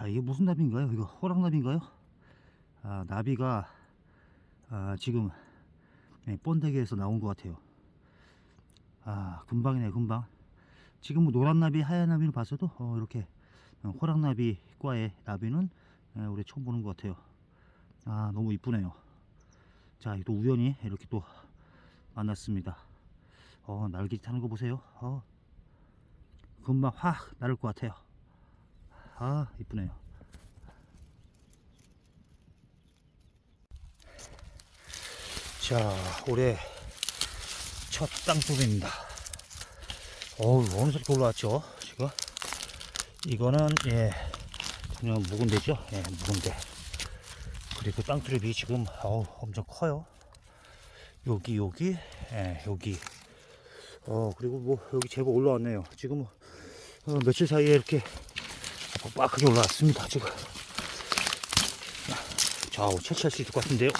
자 이게 무슨 나비인가요? 이거 호랑나비인가요? 아 나비가 아, 지금 네, 번데기에서 나온 것 같아요. 아 금방이네 금방. 지금 뭐 노란 나비, 하얀 나비를 봤어도 어, 이렇게 어, 호랑나비과의 나비는 예, 우리 처음 보는 것 같아요. 아 너무 이쁘네요. 자, 또 우연히 이렇게 또 만났습니다. 어, 날개 타는 거 보세요. 어, 금방 확 나를 것 같아요. 아, 이쁘네요. 자, 올해 첫 땅속입니다. 어우, 어느새 이렇게 올라왔죠, 지금? 이거는, 예, 그냥 묵은대죠? 예, 묵은대. 그리고 땅두릅이 지금 어우, 엄청 커요. 여기 여기 예, 여기 어 그리고 뭐 여기 제법 올라왔네요. 지금 어, 며칠 사이에 이렇게 빡빡하게 올라왔습니다. 지금 좌우 채취할 수 있을 것 같은데요.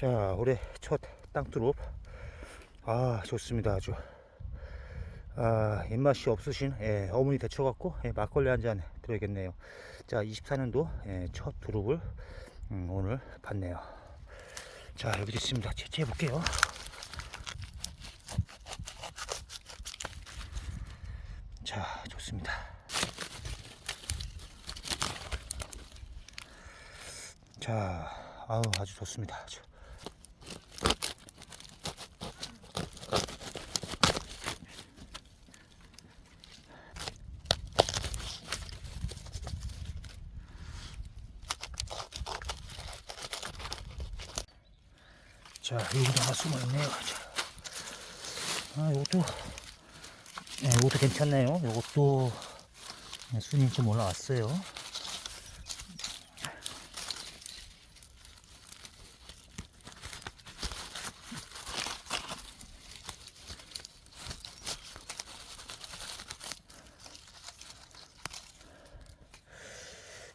자 올해 첫 땅두릅 아 좋습니다 아주. 아 입맛이 없으신 예, 어머니 데쳐갖고 예, 막걸리 한잔 드려야겠네요. 자 24년도 예, 첫 두릅을 음, 오늘 봤네요. 자 여기 있습니다. 채취해 볼게요. 자 좋습니다. 자 아우 아주 좋습니다. 아주. 자, 여기도 하나 숨어 있네요. 자. 아, 이것도, 네, 이것도 괜찮네요. 이것도 네, 순위 좀 올라왔어요.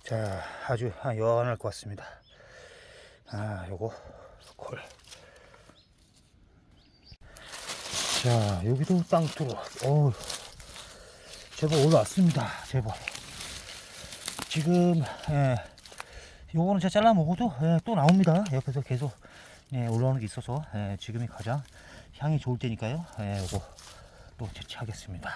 자, 아주 아, 여한할 것 같습니다. 아, 요거 콜. 자, 여기도 땅두루. 어, 제법 올라왔습니다. 제법. 지금 예, 요거는 제가 잘라 먹어도 예, 또 나옵니다. 옆에서 계속 예, 올라오는 게 있어서 예, 지금이 가장 향이 좋을 때니까요. 예, 요거 또 채취하겠습니다.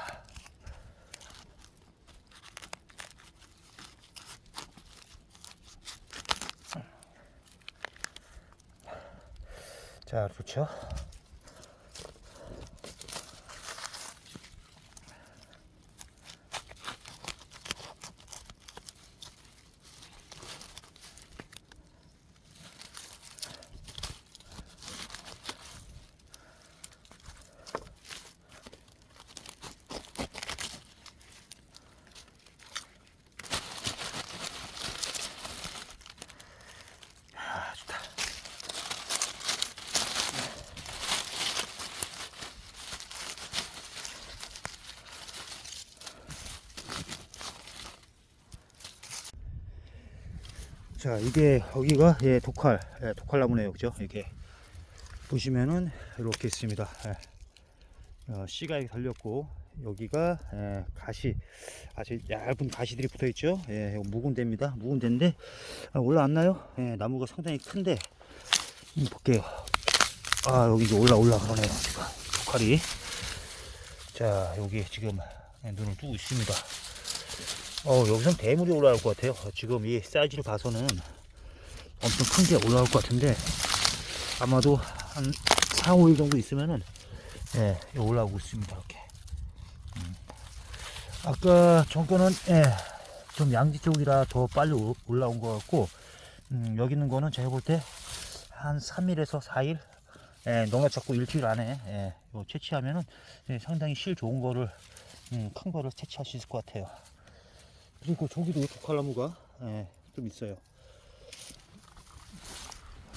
자, 좋죠. 자 이게 여기가 예 독활 예, 독활나무네요 그죠? 이게 보시면은 이렇게 있습니다. 예. 어, 씨가 이렇게 달렸고 여기가 예, 가시. 아주 얇은 가시들이 붙어 있죠? 예 묵은 데입니다. 묵은 데인데 아, 올라왔나요? 예, 나무가 상당히 큰데 음, 볼게요. 아 여기 이제 올라 올라가네요 지금 독활이. 자 여기 지금 예, 눈을 뜨고 있습니다 어, 여기선 대물이 올라올 것 같아요. 어, 지금 이 사이즈를 봐서는 엄청 큰 게 올라올 것 같은데, 아마도 한 4, 5일 정도 있으면은, 예, 올라오고 있습니다. 이렇게. 음. 아까 전거는, 예, 좀 양지 쪽이라 더 빨리 오- 올라온 것 같고, 음, 여기 있는 거는 제가 볼 때 한 3일에서 4일, 예, 농약 잡고 일주일 안에, 예, 채취하면은 예, 상당히 실 좋은 거를, 음, 큰 거를 채취할 수 있을 것 같아요. 그리고 저기도 독칼나무가 예, 좀 있어요.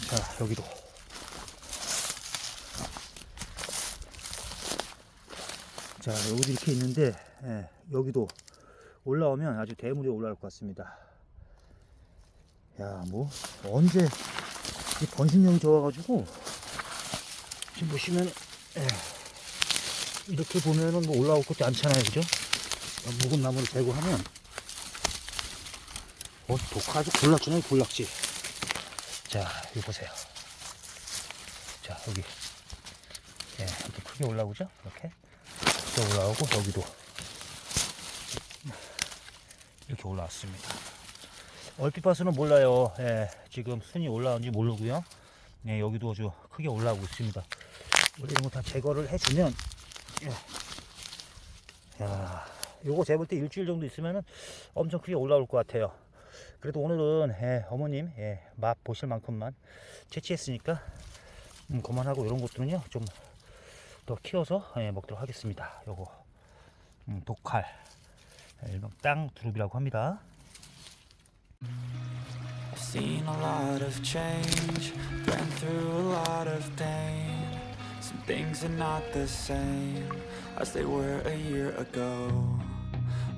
자, 여기도. 자, 여기도 이렇게 있는데, 예, 여기도 올라오면 아주 대물이 올라올 것 같습니다. 야, 뭐, 언제 이 번식력이 좋아가지고, 지금 보시면, 예, 이렇게 보면은 뭐 올라올 것도 않잖아요, 그죠? 뭐 묵은 나무를 제거하면 어, 독 아주 골락지네, 골락지. 자, 여기 보세요. 자, 여기. 예, 이렇게 크게 올라오죠? 이렇게. 이렇게 올라오고, 여기도. 이렇게 올라왔습니다. 얼핏 봐서는 몰라요. 예, 지금 순이 올라온지 모르고요. 예, 여기도 아주 크게 올라오고 있습니다. 원래 이런 거 다 제거를 해주면, 예. 야, 요거 재볼 때 일주일 정도 있으면은 엄청 크게 올라올 것 같아요. 그래도 오늘은 예, 어머님 예, 맛 보실 만큼만 채취했으니까 음, 그만하고 이런 것들은요 좀 더 키워서 예, 먹도록 하겠습니다. 요거 음, 독칼 예, 일명 땅 두릅이라고 합니다. Seen a lot of change, been through a lot of pain. Some things are not the same as they were a year ago.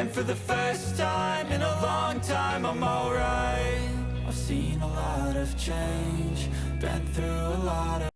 And for the first time in a long time, I'm alright. I've seen a lot of change, been through a lot of